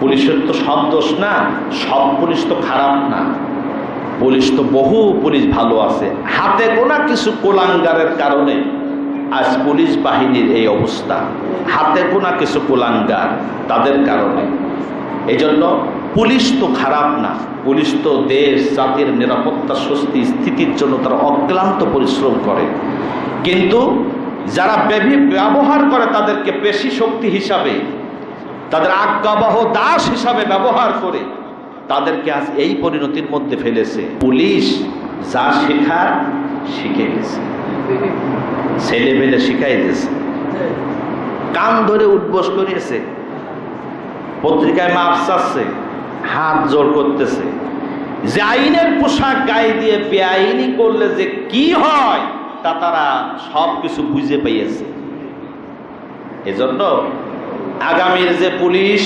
পুলিশের তো সব দোষ না, সব পুলিশ তো খারাপ না। পুলিশ তো বহু পুলিশ ভালো আছে। হাতে গোনা কিছু কোলাঙ্গারের কারণে আজ পুলিশ বাহিনীর এই অবস্থা। হাতে গোনা কিছু কোলাঙ্গার তাদের কারণে। এই জন্য পুলিশ তো খারাপ না। পুলিশ তো দেশ, জাতির নিরাপত্তা, স্বস্তি, স্থিতির জন্য তারা অক্লান্ত পরিশ্রম করে। কিন্তু যারা ব্যবহার করে তাদেরকে পেশি শক্তি হিসাবে তাদের আজ্ঞাবহ দাস হিসাবে ব্যবহার করে তাদেরকে আজ এই পরিণতির মধ্যে ফেলেছে। পুলিশ যা শেখার শিখে গেছে। ছেলে মেলে শিখাই দিয়েছে। কান ধরে উঠবস করিয়েছে। পত্রিকায় মাপ চাচ্ছে, হাত জোর করতেছে। যে আইনের পোশাক গায়ে দিয়ে বেআইনি করলে যে কি হয়, তা তারা সব কিছু বুঝে পেয়েছে। এজন্য আগামীর যে পুলিশ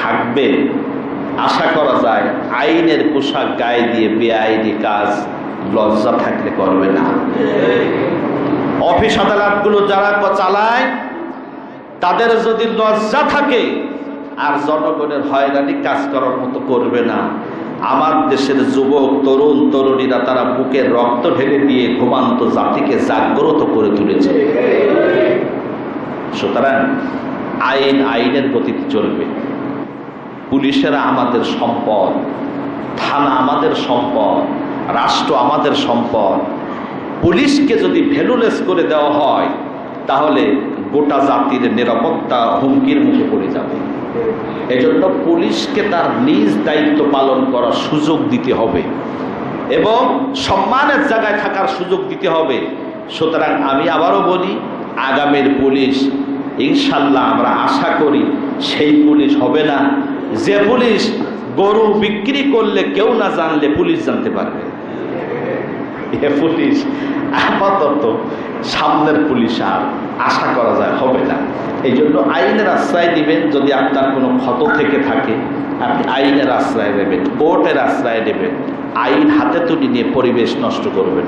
থাকবে, আশা করা যায় আইনের পোশাক গায়ে দিয়ে বেআইনি কাজ, লজ্জা থাকলে করবে না। অফিস আদালতগুলো যারা চালায়, তাদের যদি লজ্জা থাকে, আর জনগণের হয়রানি কাজ করার মতো করবে না। আমার দেশের যুবক, তরুণ, তরুণীরা তারা বুকের রক্ত ঢেলে দিয়ে ঘুমান্ত জাতিকে জাগ্রত করে তুলেছে। সুতরাং আইন আইনের গতিতে চলবে। পুলিশেরা আমাদের সম্পদ, থানা আমাদের সম্পদ, রাষ্ট্র আমাদের সম্পদ। পুলিশকে যদি ভ্যালুলেস করে দেওয়া হয়, তাহলে গোটা জাতির নিরাপত্তা হুমকির মুখে পড়ে যাবে। এজন্য পুলিশকে তার নিজ দায়িত্ব পালন করার সুযোগ দিতে হবে এবং সম্মানের জায়গায় থাকার সুযোগ দিতে হবে। সুতরাং আমি আবারও বলি, আগামীর পুলিশ ইনশাল্লাহ আমরা আশা করি সেই পুলিশ হবে না। যে পুলিশ গরু বিক্রি করলে কেউ না জানলে পুলিশ জানতে পারবে। পুলিশ আপাতত সামনের পুলিশ আর আশা করা যায় হবে না। এই জন্য আইনের আশ্রয় দিবেন যদি আপনার কোনো ক্ষত থেকে থাকে, আপনি আইনের আশ্রয় নেবেন, কোর্টের আশ্রয় নেবেন। আইন হাতে তুলে নিয়ে পরিবেশ নষ্ট করবেন